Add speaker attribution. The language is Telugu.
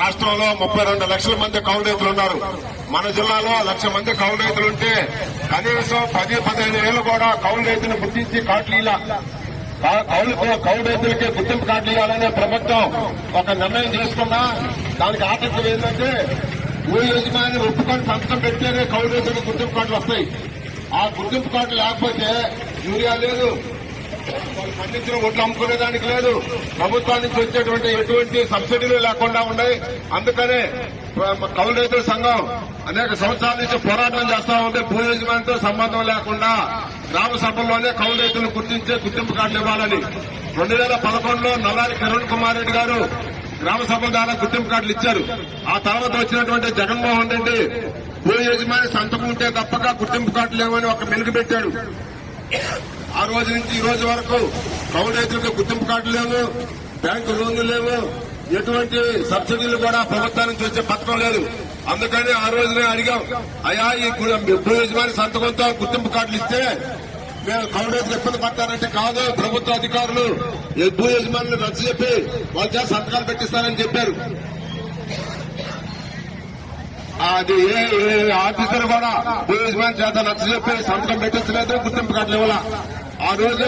Speaker 1: రాష్ట్రంలో ముప్పై రెండు లక్షల మంది కౌలు రైతులు ఉన్నారు. మన జిల్లాలో లక్ష మంది కౌలు రైతులు ఉంటే కనీసం పది పదిహేను ఏళ్ళు కూడా కౌలు రైతులు గుర్తించి కార్డులు కౌలు కౌలు రైతులకి గుర్తింపు కార్డులు ఇవ్వాలనే ప్రభుత్వం ఒక నిర్ణయం తీసుకున్నా దానికి ఆటంకం ఏంటంటే భూ యజమాని ఒప్పుకొని సంతకం పెడితేనే కౌలు రైతులకు గుర్తింపు కార్డులు వస్తాయి. ఆ గుర్తింపు కార్డు లేకపోతే యూరియా లేదు. పండించిన ఒట్లు అమ్ముకునేదానికి లేదు. ప్రభుత్వం నుంచి వచ్చేటువంటి ఎటువంటి సబ్సిడీలు లేకుండా ఉన్నాయి. అందుకనే కౌలు రైతుల సంఘం అనేక సంవత్సరాల నుంచి పోరాటం చేస్తా ఉంది. భూ యజమానితో సంబంధం లేకుండా గ్రామ సభల్లోనే కౌలు రైతులను గుర్తించే గుర్తింపు కార్డులు ఇవ్వాలని. రెండు వేల పదకొండులో నల్లారి కిరణ్ కుమార్ రెడ్డి గారు గ్రామ సభల ద్వారా గుర్తింపు కార్డులు ఇచ్చారు. ఆ తర్వాత వచ్చినటువంటి జగన్మోహన్ రెడ్డి భూ యజమాని సంతకం ఉంటే తప్పక గుర్తింపు కార్డులు లేవని ఒక మెలుగు పెట్టాడు. ఆ రోజు నుంచి ఈ రోజు వరకు కౌలు రైతులకు గుర్తింపు కార్డు లేవు బ్యాంకు లోన్లు లేవు ఎటువంటి సబ్సిడీలు కూడా ప్రభుత్వం నుంచి వచ్చే పథకం లేదు. అందుకని ఆ రోజునే అడిగాం అయ్యా ఈ గు- భూ యజమాని సంతకంతో గుర్తింపు కార్డులు ఇస్తే మేము కౌలు రైతులు ఇబ్బంది పడతారంటే కాదు ప్రభుత్వ అధికారులు భూ యజమానులు రద్దు చెప్పి వాళ్ళ చేత సంతకాలు పెట్టిస్తారని చెప్పారు. అది ఏ ఆఫీసర్ కూడా భూ చేత నచ్చ చెప్పి సంతకం పెట్టించలేదు గుర్తింపు కార్డులు ఇవ్వాల ఆ రోజు